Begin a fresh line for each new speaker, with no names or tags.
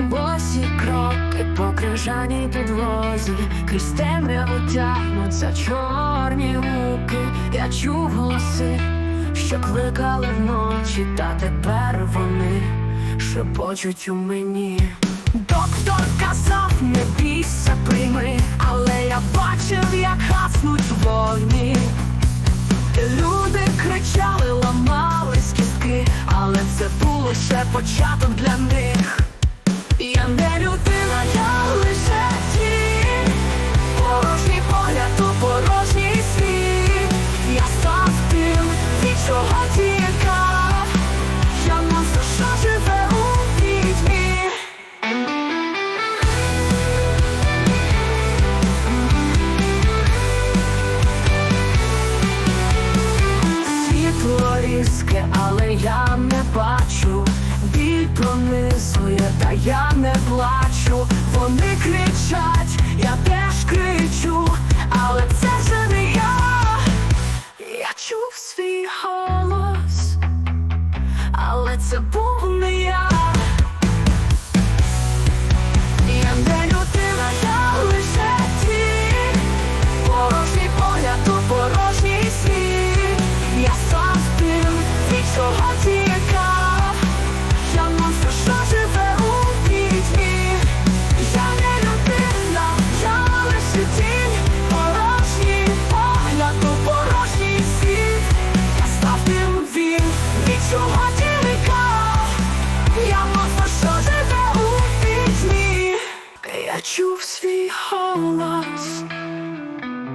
босі кроки по крижаній підлозі, крізь темряву тягнуться чорні руки. Я чув голоси, що кликали вночі, та тепер вони шепочуть у мені. Доктор казав, не бійся, прийми, але я бачив, як гаснуть вогні. Люди кричали, ламались кістки, але це був лише початок для них. хвилює, та я не плачу, вони кричать, я теж кричу, але це вже не я, я чув свій голос, але це був не я. я чув свій голос.